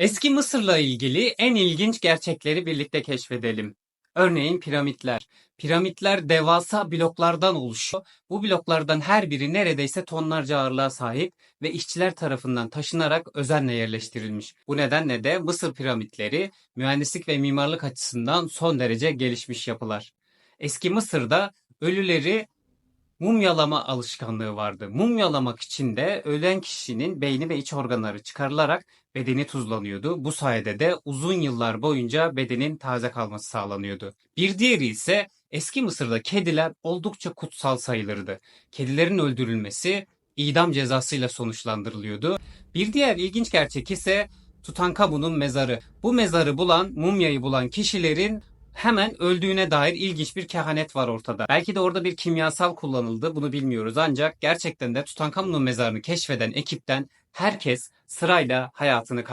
Eski Mısır'la ilgili en ilginç gerçekleri birlikte keşfedelim. Örneğin piramitler. Piramitler devasa bloklardan oluşuyor. Bu bloklardan her biri neredeyse tonlarca ağırlığa sahip ve işçiler tarafından taşınarak özenle yerleştirilmiş. Bu nedenle de Mısır piramitleri mühendislik ve mimarlık açısından son derece gelişmiş yapılar. Eski Mısır'da ölüleri mumyalama alışkanlığı vardı. Mumyalamak için de ölen kişinin beyni ve iç organları çıkarılarak bedeni tuzlanıyordu. Bu sayede de uzun yıllar boyunca bedenin taze kalması sağlanıyordu. Bir diğeri ise eski Mısır'da kediler oldukça kutsal sayılırdı. Kedilerin öldürülmesi idam cezasıyla sonuçlandırılıyordu. Bir diğer ilginç gerçek ise Tutankamon'un mezarı. Bu mezarı bulan, mumyayı bulan kişilerin hemen öldüğüne dair ilginç bir kehanet var ortada. Belki de orada bir kimyasal kullanıldı bunu bilmiyoruz ancak gerçekten de Tutankamon'un mezarını keşfeden ekipten herkes sırayla hayatını kaybetti.